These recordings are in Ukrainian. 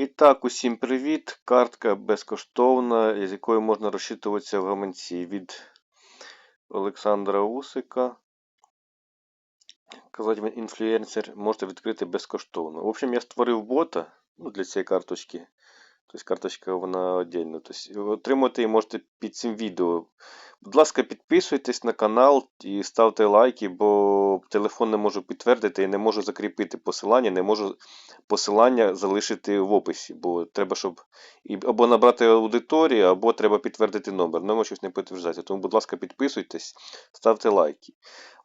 І так, усім привіт! Картка безкоштовна, з якою можна розчитуватися в гаманці від Олександра Усика. Казати він інфлюенсер, можете відкрити безкоштовно. В общем, я створив бота ну, для цієї карточки. Тобто карточка вона віддільно. Тобто, отримати її можете під цим відео. Будь ласка, підписуйтесь на канал і ставте лайки, бо телефон не можу підтвердити і не можу закріпити посилання, не можу посилання залишити в описі, бо треба, щоб або набрати аудиторію, або треба підтвердити номер. Номер щось не підтверджується. Тому, будь ласка, підписуйтесь, ставте лайки.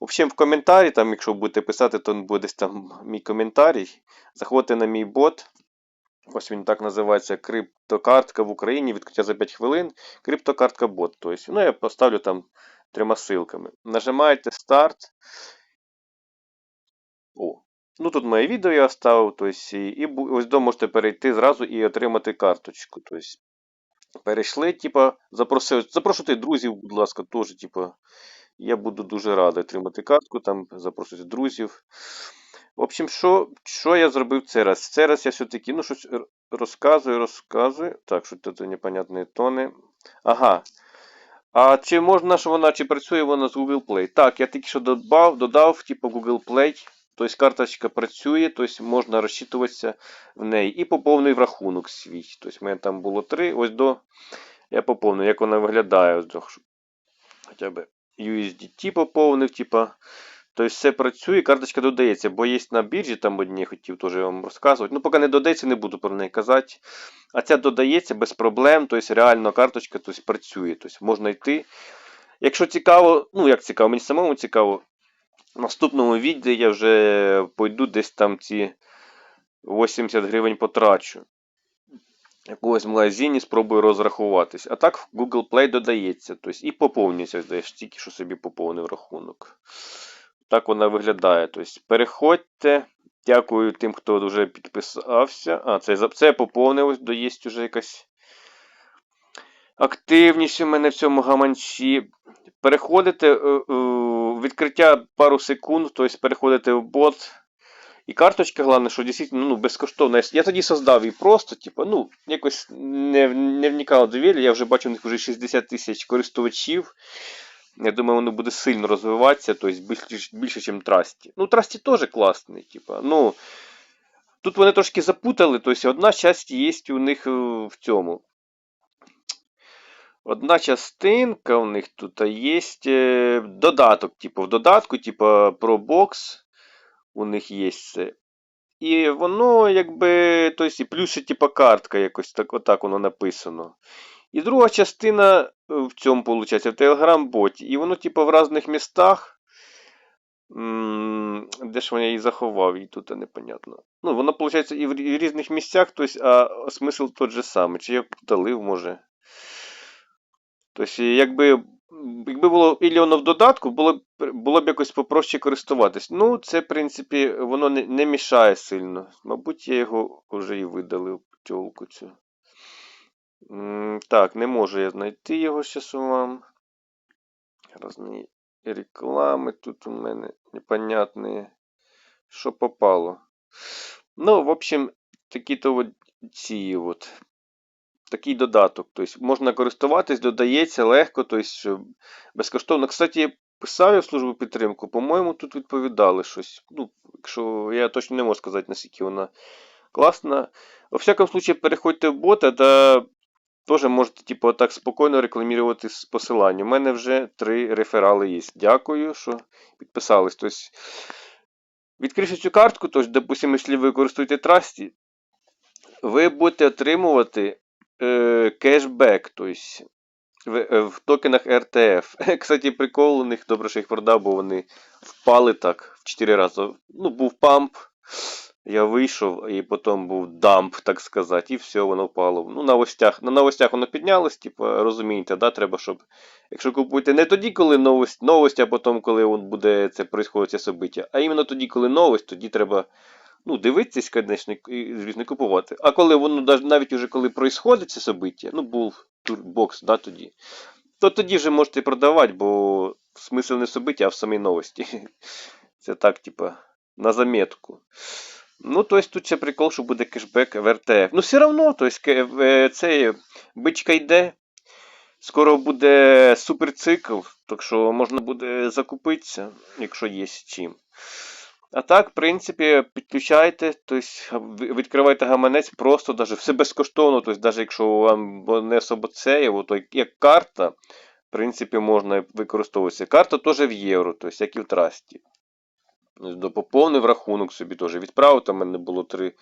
Взагалі, в коментарі, там, якщо будете писати, то буде десь там мій коментарій. Заходьте на мій бот. Ось він так називається криптокартка в Україні, відкриття за 5 хвилин. Криптокартка бот. Тобто, ну, я поставлю там трьома ссылками. Нажимаєте старт. О. Ну тут моє відео я оставив. Тобто, і, ось до можете перейти зразу і отримати карточку. Тобто, перейшли, типа, запросили, запрошуйте друзів, будь ласка, теж, типа. Я буду дуже радий отримати картку, там запросити друзів. В общем, що, що я зробив цей раз? Цей раз я все-таки ну, щось розказую, розказую. Так, що тут непонятні тони. Ага. А чи можна, що вона, чи працює вона з Google Play? Так, я тільки що додав, додав, типу Google Play. Тобто карточка працює, тобто можна розчитуватися в неї. І поповнив рахунок свій. Тобто, в мене там було три. Ось до. Я поповнив, як вона виглядає. Ось до, хоча б USDT поповнив, типа. Тобто все працює, карточка додається, бо є на біржі, там одні хотів теж вам розказувати. Ну, поки не додається, не буду про неї казати. А ця додається без проблем, тобто реально карточка тобто, працює. Тобто можна йти. Якщо цікаво, ну як цікаво, мені самому цікаво, в наступному відео я вже пойду десь там ці 80 гривень потрачу. Якогось магазині спробую розрахуватись. А так в Google Play додається. Тобто і поповнюється, здаєш, тільки що собі поповнив рахунок. Так вона виглядає. Тобто переходьте. Дякую тим, хто вже підписався. А, це, це поповнилось, до є вже якась активність у мене в цьому гаманці. Переходите, е, е, відкриття пару секунд, тобто переходите в бот. І карточка, головне, що дійсно ну, безкоштовна. Я тоді создав її просто, типу, ну, якось не, не вникав довір'я. Я вже бачу, у них вже 60 тисяч користувачів. Я думаю, воно буде сильно розвиватися, тобто більше, більше ніж Трасті. Ну, Трасті теж класний, типу. Ну, тут вони трошки запутали, тобто одна часть є у них е, в цьому. Одна частинка у них тут є е, додаток, типу, в додатку, типу, про бокс у них є це. І воно, якби, тобто, і плюс типу, картка якось так, отак воно написано. І друга частина е, в цьому, виходить, в Telegram-боті. І воно, типу, в різних містах. Де ж я її заховав, і тут непонятно. Ну, воно, виходить, і в різних місцях, тобто, а смисл тот же самий. Чи я вдалив, може. Тобто, якби, якби було ілі воно в додатку, було б, було б якось попроще користуватись. Ну, це, в принципі, воно не, не мішає сильно. Мабуть, я його вже і видалив, тьолку цю. Так, не можу я знайти його зараз вам. Разні реклами тут у мене непонятні. Що попало. Ну, в общем, такі-то от ці от. Такий додаток. Тобто можна користуватись, додається легко, тобто безкоштовно. Кстати, я писав я в службу підтримку, по-моєму, тут відповідали щось. Ну, якщо я точно не можу сказати, наскільки вона класна. Во всякому случае, переходьте в бота, та теж можете, типу, так спокійно рекламувати з посилання. У мене вже три реферали є. Дякую, що підписались. Тобто, відкривши цю картку, тобто, допустимо, якщо ви користуєте Трасті, ви будете отримувати е, кешбек, тобто в, е, в токенах RTF. Кстати, прикол у них, добре, що їх продав, бо вони впали так в 4 рази. Ну, був памп, я вийшов, і потім був дамп, так сказати, і все, воно впало. Ну, новостях, на новостях воно піднялось, типу, розумієте, да, треба, щоб. Якщо купуєте не тоді, коли новость, новость, а потім, коли буде це происходить собиття, а іменно тоді, коли новость, тоді треба ну, дивитись, звісно, і, звісно, купувати. А коли воно навіть уже коли происходить це собиття, ну, був турбокс, да, тоді, то тоді вже можете продавати, бо смисл не собиття, а в самій новості. Це так, типа, на заметку. Ну, тобто тут ще прикол, що буде кешбек в РТФ. Ну, все одно, тобто, цей бичка йде. Скоро буде суперцикл, так що можна буде закупитися, якщо є чим. А так, в принципі, підключайте, тобто відкривайте гаманець просто даже, все безкоштовно, тобто, навіть якщо вам не особо це, є, то як- карта, в принципі, можна використовуватися. Карта теж в євро, тобто, як і в трасті. Поповнив рахунок собі теж відправив, там в мене було 3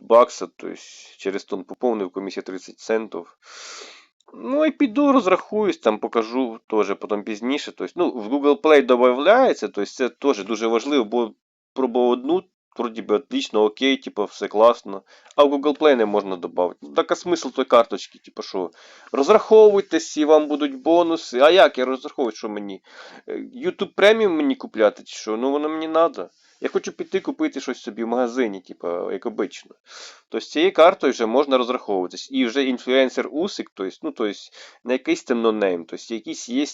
бакса, тобто через тон поповнив, комісія 30 центів. Ну і піду розрахуюсь, там покажу теж потім пізніше. Тобто, ну, в Google Play додається, тобто це теж дуже важливо, бо пробував одну, вроді би отлично, окей, типу, все класно. А в Google Play не можна додати. Ну, так а смисл той карточки, типу, що розраховуйтесь і вам будуть бонуси. А як я розраховую, що мені? Е, YouTube Premium мені купляти, чи що? Ну воно мені треба. Я хочу піти купити щось собі в магазині, типу, як обично. Тобто з цією картою вже можна розраховуватись. І вже інфлюенсер Усик, тобто, ну, тобто, не якийсь там нонейм, тобто якийсь є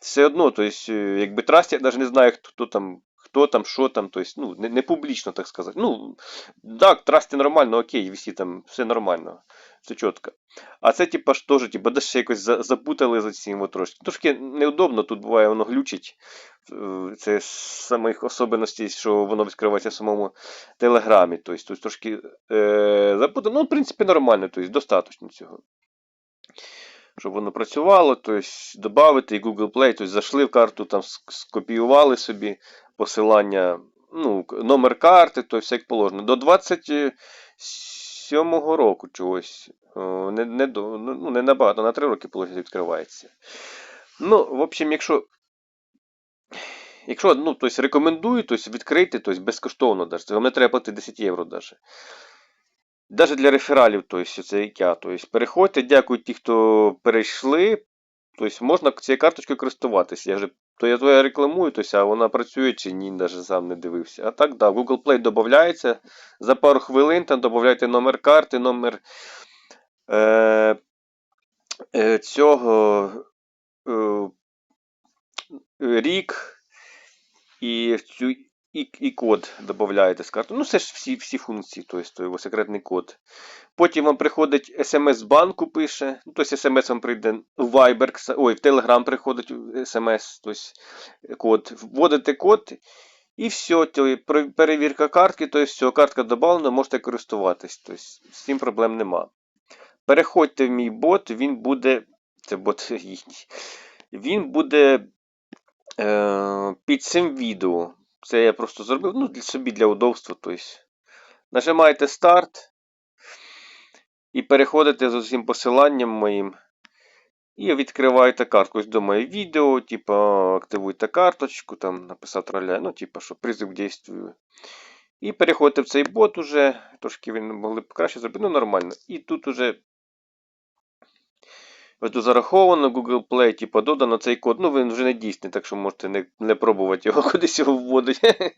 все одно, тобто, якби траст, я навіть не знаю, хто, хто там. Хто там, що там, тобто, ну, не, не публічно, так сказати. Ну, так, трасті нормально, окей, всі там, все нормально, все чітко. А це, типа, ж теж, типа, де ще якось запутали за цим трошки. Трошки неудобно, тут буває, воно глючить. Е, Це з самих особливостей, що воно відкривається в самому телеграмі. Тобто, тут трошки е, запутано. Ну, в принципі, нормально, тобто, достатньо цього. Щоб воно працювало, тобто, додати Google Play, тобто, зайшли в карту, там скопіювали собі посилання, ну, номер карти, то все як положено. До 27-го року чогось. Не, не, ну, не набагато, на 3 роки відкривається. Ну, в общем, якщо. Якщо, ну, тобто, рекомендую, тобто, відкрити, тобто, безкоштовно даже. Вам не треба платити 10 євро даже. Даже для рефералів, тобто, це я. Тобто, переходьте, дякую ті, хто перейшли. Тобто, можна цією карточкою користуватися. Я вже то я твоя рекламую, тобто, а вона працює чи ні, навіть сам не дивився. А так, да, Google Play додається. За пару хвилин там додайте номер карти, номер е, е, цього е, рік і цю і, і код додаєте з карти. Ну, це ж всі, всі функції, тобто секретний код. Потім вам приходить смс банку пише. Ну, тобто смс вам прийде в Viber, ой, в Telegram приходить смс, тобто код. Вводите код. І все, то перевірка картки, тобто все, картка додана, можете користуватись. Тобто з цим проблем нема. Переходьте в мій бот, він буде. Це бот їхній. Він буде е, під цим відео. Це я просто зробив ну, для собі для удобства. Тобто. Нажимаєте старт і переходите за цим посиланням моїм. І відкриваєте картку. Ось до моє відео, типа активуйте карточку, там написав траля, ну, типа, що призив к действию. І переходите в цей бот уже. Трошки ви могли б краще зробити, ну нормально. І тут уже ось зараховано Google Play, типа додано цей код. Ну, він вже не дійсний, так що можете не, не пробувати його кудись його вводити.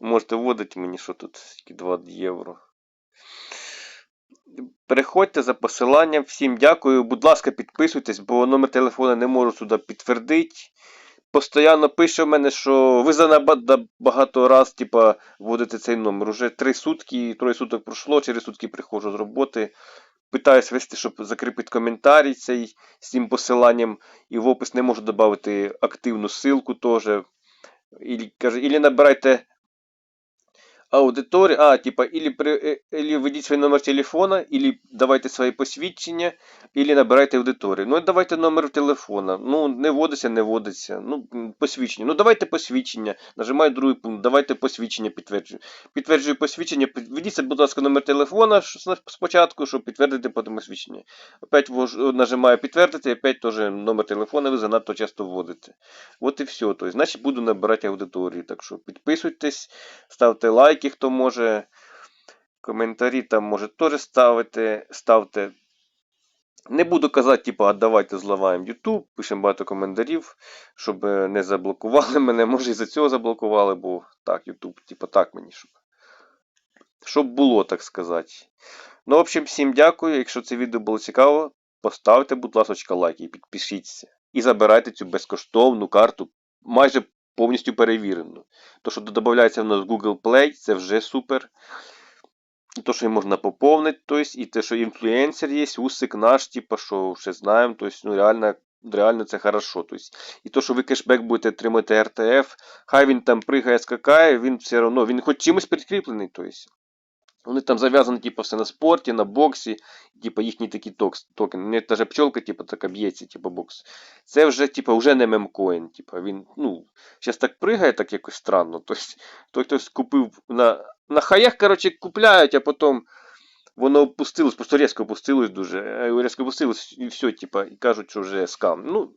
можете вводити мені, що тут 2 євро. Переходьте за посиланням. Всім дякую. Будь ласка, підписуйтесь, бо номер телефона не можу сюди підтвердити. Постоянно пише в мене, що ви занадто багато раз, типа, вводите цей номер. Уже три сутки, троє суток пройшло, через сутки приходжу з роботи. Питаюсь вести, щоб закріпити коментарі цей з цим посиланням. І в опис не можу додати активну ссылку теж. Ілі, каже, ілі набирайте аудиторію, а, типа, или, е, или введіть свій номер телефона, или давайте свої посвідчення, или набирайте аудиторію. Ну, давайте номер телефона. Ну, не вводиться, не вводиться. Ну, посвідчення. Ну, давайте посвідчення. Нажимаю другий пункт, давайте посвідчення підтверджую. Підтверджую посвідчення. Введіть, будь ласка, номер телефона спочатку, щоб підтвердити потім посвідчення. Опять нажимаю підтвердити, опять теж номер телефона ви занадто часто вводите. От і все. Тобто, значить, буду набирати аудиторію. Так що підписуйтесь, ставте лайки, хто може. Коментарі там може теж ставити, ставте. Не буду казати, типу, давайте зламаємо YouTube, пишемо багато коментарів, щоб е, не заблокували мене. Може і за цього заблокували, бо так, YouTube, типу, так мені, щоб. Щоб було, так сказати. Ну, в общем, всім дякую. Якщо це відео було цікаво, поставте, будь ласка, лайк і підпишіться. І забирайте цю безкоштовну карту майже повністю перевірено. То, що додається в нас Google Play, це вже супер. І то, що їм можна поповнити, тобто, і те, що інфлюенсер є, усик наш, типу, що ще знаємо, тобто, ну, реально, реально це хорошо. Тобто, і то, що ви кешбек будете отримати РТФ, хай він там пригає, скакає, він все одно, він хоч чимось підкріплений. Вони там зав'язані, типу, все на спорті, на боксі, типу, їхні такі токени. Не та же пчелка, типу, така б'ється, типу, бокс. Це вже, типу, вже не мемкоін. Типу, він, ну, зараз так пригає, так якось странно. Тобто, той, хтось купив на, на хаях, коротше, купляють, а потім воно опустилось, просто різко опустилось дуже. е, Різко опустилось і все, типу, і кажуть, що вже скам. Ну,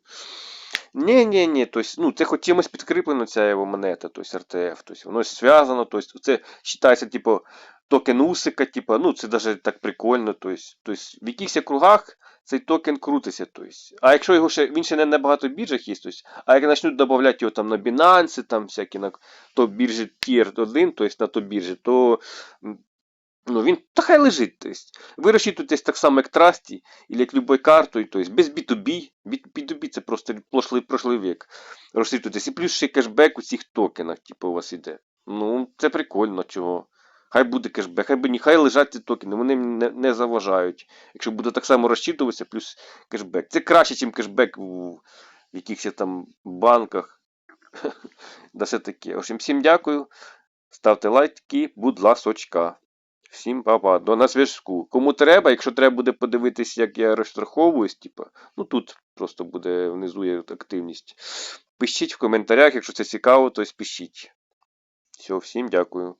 ні, ні, ні, тобто, ну, це хоч чимось підкріплено ця його монета, тобто РТФ, тобто, воно зв'язано, тобто, це вважається, типу, токен усика, типу, ну, це навіть так прикольно, тобто, тобто, в якихось кругах цей токен крутиться, тобто. А якщо його ще, він ще не на багато біржах є, тобто, а як почнуть додавати його там на Binance, там всякі на топ-біржі Tier 1, тобто на топ-біржі, то Ну, він та хай лежить. Тобто. Ви розчитуєтесь так само, як Трасті, або як любою картою, тобто без B2B. B2B це просто прошлий, прошлий вік. Розчитуєтесь. І плюс ще кешбек у цих токенах, типу, у вас іде. Ну, це прикольно, чого. Хай буде кешбек, хай би ні, хай лежать ці токени, вони не, не заважають. Якщо буде так само розчитуватися, плюс кешбек. Це краще, ніж кешбек в якихось там банках. да все таке. Общем, всім дякую. Ставте лайки, будь ласочка. Всім па-па, до на зв'язку. Кому треба, якщо треба буде подивитись, як я розраховуюсь, типа, ну тут просто буде внизу є активність. Пишіть в коментарях, якщо це цікаво, то пишіть. Все, всім дякую.